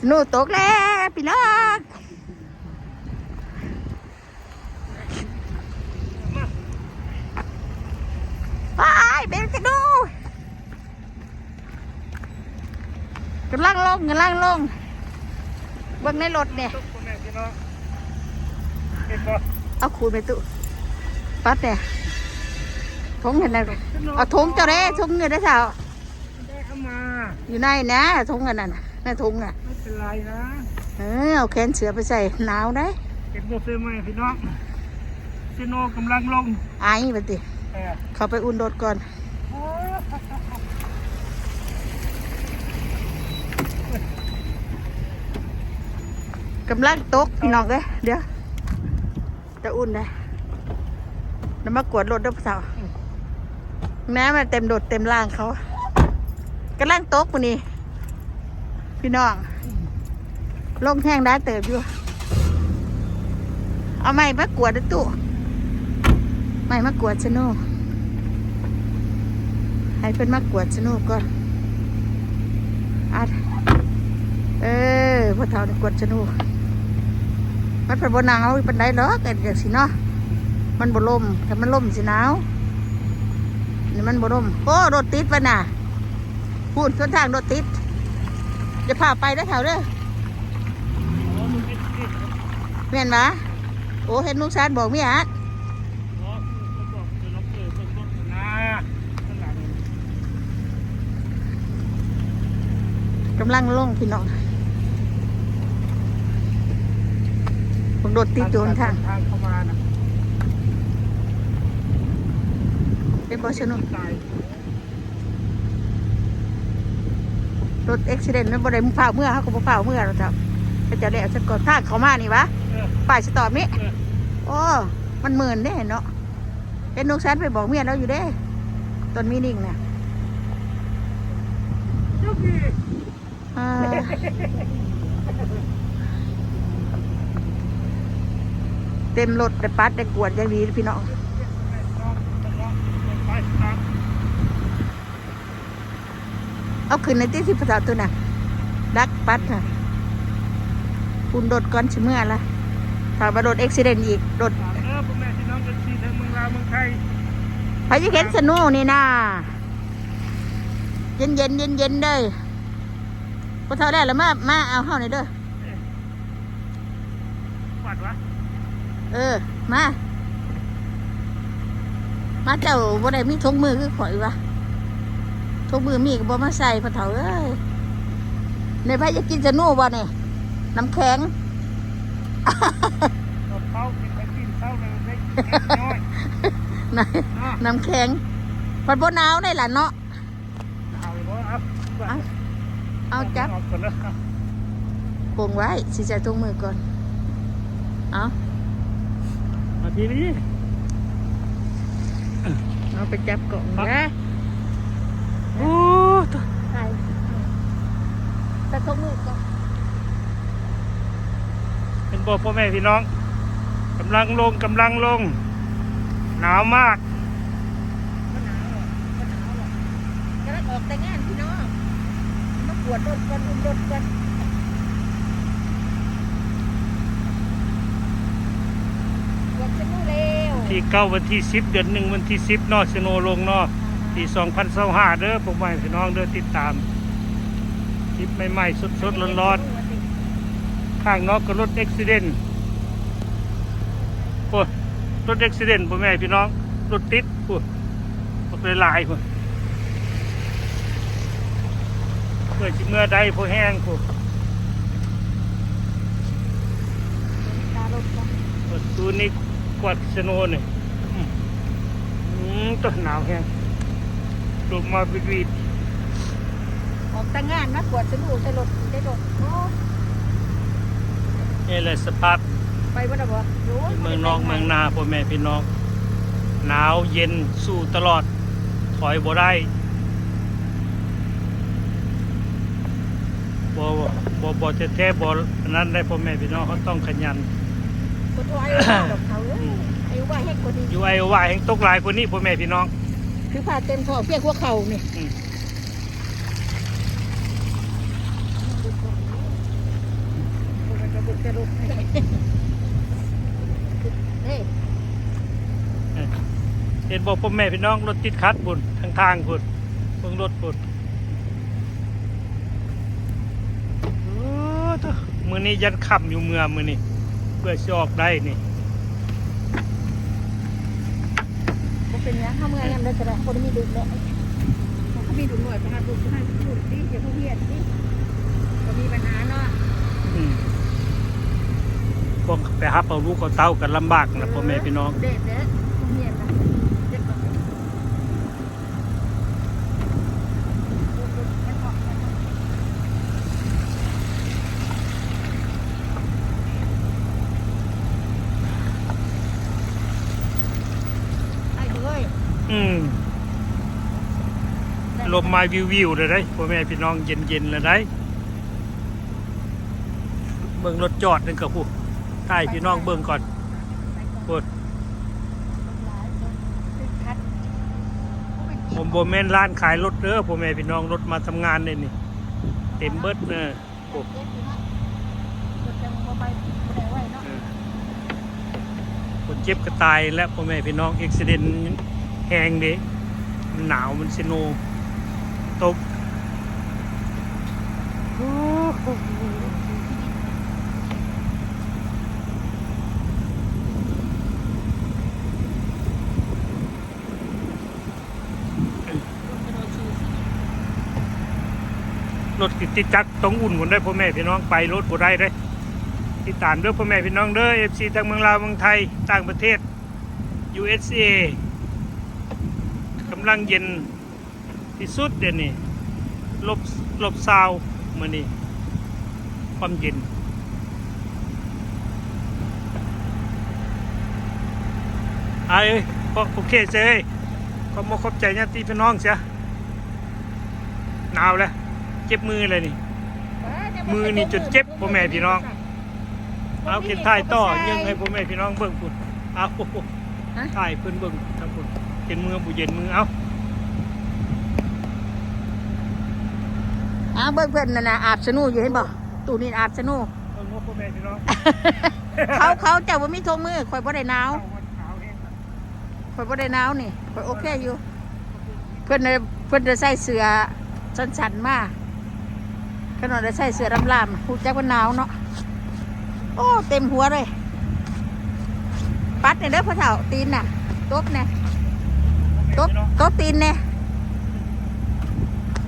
สนุกตกแล้วพี่น้องไปเบนจะดูกำลังลงกำลังลงเบิ่งในรถเนี่ยตุ๊กพ่อแม่พี่น้องเห็นบ่เอาขูดไปตุปัดเนี่ยทงเห็นไหมเอาทงเจ้าเด้ทงเงินได้สาวได้เข้ามาอยู่ในนะทงเงินนั่นน่ะ ในทงน่ะ ไม่เป็นไรนะเออเอาแขนเสือไปใส่หนาวได้เก็บโบเฟไหมพี่น้องเซโนกำลังลงไอ้ไปติเออเขาไปอุ่นรถก่อนโอ้กำลังตกพี่น้องเลยเดี๋ยวจะอุ่นได้แล้วมากวดรถด้วยสาวน้ำมันเต็มโดดเต็มล่างเขากำลังตกปุ่นี่ พี่น้อง ลงแห้งได้เติบอยู่ เอาไม้มากวดตู้ไม้มากวดชะโนูให้เพิ่นมากวดชะโนูก่อนอัดเออพ่อเฒ่านี่กวดชะโนูมันเป็นบนหนาวเป็นไดหรอกเกิดอย่างสิเนาะมันบ่ลมถ้ามันลมสิหนาวนี่มันบ่ลมโอ้รถติดวะน่ะพูดส่วนทางรถติด จะพาไปได้อแถวเด้อโหมึงเห็นดิแม่นปะโอ้เห็นลูกชายบอกเมียอะโอ้เขาบอกจะล็อกเกอร์เบิ่งรถนะข้างหลังกำลังลงพี่น้องผมรถติดอยู่ทางทางเข้ามานะเป็นบอชนุตาย รถเอ็กซิเดนต์นั่นบ่ได้มึงเฝ้าเมื่อเขาก็บ่เฝ้าเมื่อหรอกจ้ะก็จะได้เอาสักก่อนทางเขามานี่วะเออป้ายสตอมนี้เออโอ้มันหมื่นเด้เนาะเห็นลูกชายไปบอกเมียเราอยู่เด้ต้นมีนิ่งน่ะเจ้าพี่อ่าเต็มรถแต่ปัดแต่กวดอย่างดีพี่น้อง ไปตาม เอาขึ้นในที่ที่ภาษาตัวน่ะดักปัดค่ะคุณโดดก่อนชิเมื่อละถ้ามาโดดเอ็กซิเดนต์อีกโดดตามเด้อพ่อแม่พี่น้องกันที่ทั้งเมืองลาวเมืองไทยพายุเห็นสนูนี่นะเย็นเย็นเย็นเย็นๆเด้อพอเท่าได้แล้วมา มาเอาเข้าหน่อยเด้อปัดวะ เออ มา มาเจ้าบ่ได้มีทงมือคือข่อยวะ ทงมือมีก็บ่มาใส่พอเท่าเอ้ยในพายจะกินสนูบ่เนี่ยน้ำแข็งรถเขาเป็นไปกินเข้าเลยได้น้อยน้อะำน้ำแข็งพัดบ่หนาวได้ล่ะเนาะเอาเลยบ่เอาเอาเอาจับออกก่อนนะโปงไว้สิใส่ถุงมือก่อน เอามาทีนี้เอาไปจับกล่องครับนะ โอ้ตัวใส่ใส่ถุงมือก่อนเป็นบ่พ่อแม่พี่น้องกำลังลงกำลังลง หนาวมากกำลังออกแต่งานพี่น้องมากวดรถกันอุ้มรถกันกวดฉันรู้เร็วที่เก้าวันที่สิบเดือนหนึ่งวันที่สิบนาะสโนลงนอ งพันสองห้าเด้อพ่อแม่พี่น้องเด้อติดตามคลิปใหม่ๆสดๆร้อนๆข้างนอกก็รถเอ็กซิเดนโอ้รถเอ็กซิเดนพ่อแม่พี่น้องรถติดโอ้ยรถหลายๆพ่อเพื่อจิเมื่อใดพอแห้งพ่อตารถกันประตูนี้กวาดสโนนี่ยอืมอืมตัวหนาวแห้ง ลงมาบิดวิดออกแต่งานนะกวดฉันรู้ใส่รถได้รถโอ้นี่แหละสภาพไปบ่ได้บ่อยู่เมืองนอกเมืองนาพ่อแม่พี่น้องหนาวเย็นสู้ตลอด ถอยบ่ได้บ่บ่บ่แท้ๆบ่อันนั้นได้พ่อแม่พี่น้องเขาต้องขยันคนตัวอายุดอกเขาเอ้ยอายุว่าแห้งกว่านี้อยู่ไอ้ว่าแห่งตกหลายกว่านี้พ่อแม่พี่น้อง คือผ้าเต็มท้องเพียงหัวเข่านี่อืมจะลุกเฮ้ยเห็นบอกพ่อแม่พี่น้องรถติดคัดบุญทางทางบุญเบิ่งรถบุญโอ้ตะมือนี้ยันขับอยู่เมืองมือนี้เพื่อสิออกได้นี่ เป็นหยังข้าเมื่อยยังได้ก็ได้บ่ได้มีดุแล้วเขามีดุหน่วยประหารดุประหารดุดิอย่าเขาเฮียนดิบ่มีปัญหาเนาะอืมพวกไปฮับเอาลูกเอาเต้ากันลำบากนะพ่อแม่พี่น้องเด็ดเด้อเขาเฮียนนะเด็ดก่อนไอ้เอ้ยอืมลมมาวิววิวเลยได้พ่อแม่พี่น้องเย็นเย็นๆเลยได้เบิ่งรถจอดนึงกับผู้ถ่ายพี่น้องเบิ่งก่อนพูดผมโบแม่นร้านขายรถเด้อพ่อแม่พี่น้องรถมาทำงานเลยนี่ เต็มเบิดเนอะโอ้คนเจ็บก็ตายและพ่อแม่พี่น้องเอ็กซิเดน แหงเด้มันหนาวมันสโนตกรถติดจักต้องอุ่นคนได้พ่อแม่พี่น้องไปรถบ่ได้เด้ติดตามเด้อพ่อแม่พี่น้องเด้อ FC ทางเมืองลาวเมืองไทยต่างประเทศ USA ำลังเย็นที่สุดเดี๋ยวนี้ลบลบซาวมื้อนี้ความเย็นไอ้เอ้ยพอโอเคเจ้ยขอมาขอบใจญาติพี่น้องเสียหนาวแล้วเจ็บมือเลยนี่ มือนี่จนเจ็บพ่อแม่พี่น้อง เอาเข็นถ่ายต่อยังให้พ่อแม่พี่น้องเบิ่งพุ่นเอาโอ้โหฮะถ่ายเพิ่นเบิ่งทั้งพุ่น เห็นมือบุเย็นมือเอาอ้าวเบิ่งเพิ่นน่ะนะอาบสนูอยู่เห็นบ่ตู้นี่อาบสนูเบิ่งว่าพ่อแม่พี่น้องเขาเขาเจ้าบ่มีโทงมือข่อยบ่ได้หนาวเอาวันขาวแห้งนะข่อยบ่ได้หนาวนี่ข่อยโอเคอยู่ เพิ่นน่ะเพิ่นจะใส่เสื้อสั้นๆมาขนาดได้ใส่เสื้อลำๆฮู้จักว่าหนาวเนาะโอ้เต็มหัวเลย ปัดเนี่ยเด้อพ่อเฒ่าตีนน่ะตบเนี่ย ตบตบตีนเนี่ย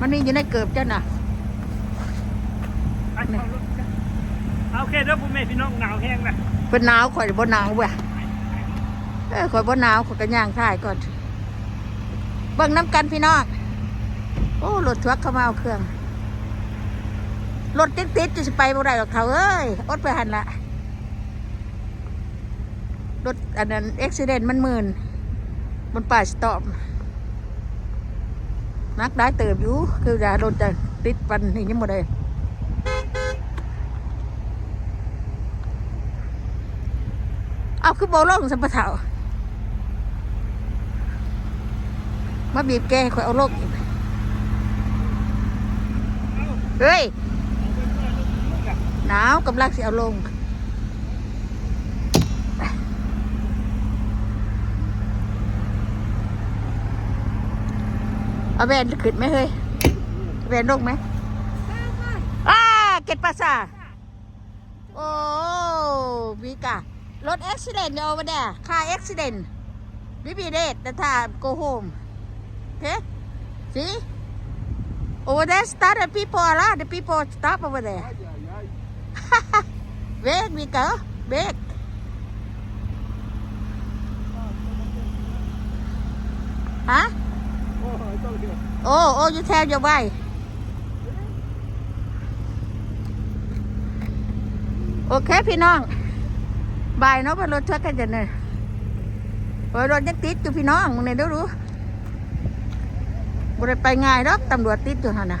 มันมีอยู่ในเกิบเจ้าน่ะไปเข้ารถกันเอาโอเคเด้อพ่อแม่พี่น้องหนาวแห้งนะเพิ่นหนาวข่อยบ่หนาวเว้ยเออข่อยบ่หนาวข่อยก็ย่างท่ายก่อนเบิ่งน้ำกันพี่น้องโอ้รถทรัคเข้ามาเอาเครื่องรถติดติดๆจะสิไปบ่ได้หรอกเขาเอ้ยอดไปหันละรถอันนั้นอุบิเหตุมันหมื่น บนป่าสตอมนักได้เติบอยู่ คืออย่ารถจะติดปันนี่ยังบ่ได้เอาคือโบลงสัมปะเถามาบีบแกให้ข่อยเอาลงอีกเฮ้ยหนาวกำลังสิเอาลง เอาแวนขึ้นไหมเฮ้ยแวนลงไหมอ้าเก็ตภาษาโอ้วิกะรถอุบิเหตุเดียวมาเด้ค่าอุบิเหตุวิบีเดตแต่ถ้าโก home เฮ้สิโ over there start the people a lot the people stop over there เบรกวิกะเบรกฮะ Oh, oh, you tell your wife. โอเคพี่น้องบายเนาะว่ารถเทือกกันจะเนี่ยโอ้ยรถยังติดอยู่พี่น้องมึงเนี่ยเดี๋ยวรู้บ่ได้ไปง่ายดอกตำรวจติดอยู่หั่นะ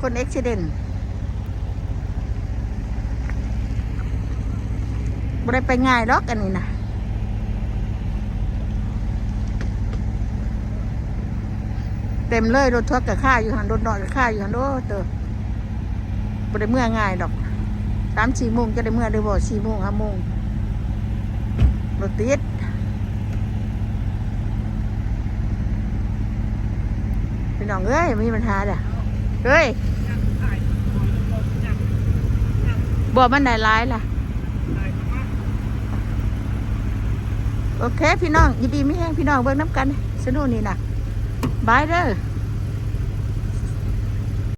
คนเอ็กซิเดนบ่ได้ไปง่ายดอกอันนี้นะ เต็มเลยรถทัวร์กับข้าอยู่หันรถนอนกับข้าอยู่หันโอ้เตอบได้เมื่อง่ายดอกสามสี่โมงจะได้เมื่อเด้บอบ่สี่โมงห้าโมงรถติดพี่น้องเอ้ยไม่มีปัญหาเด้อเฮ้ยบ่มันได้หลายล่ะ โอเค พี่น้องยินดีไม่แห้งพี่น้องเบิ่งน้ำกันสนุกนี่นะ บายเด้อ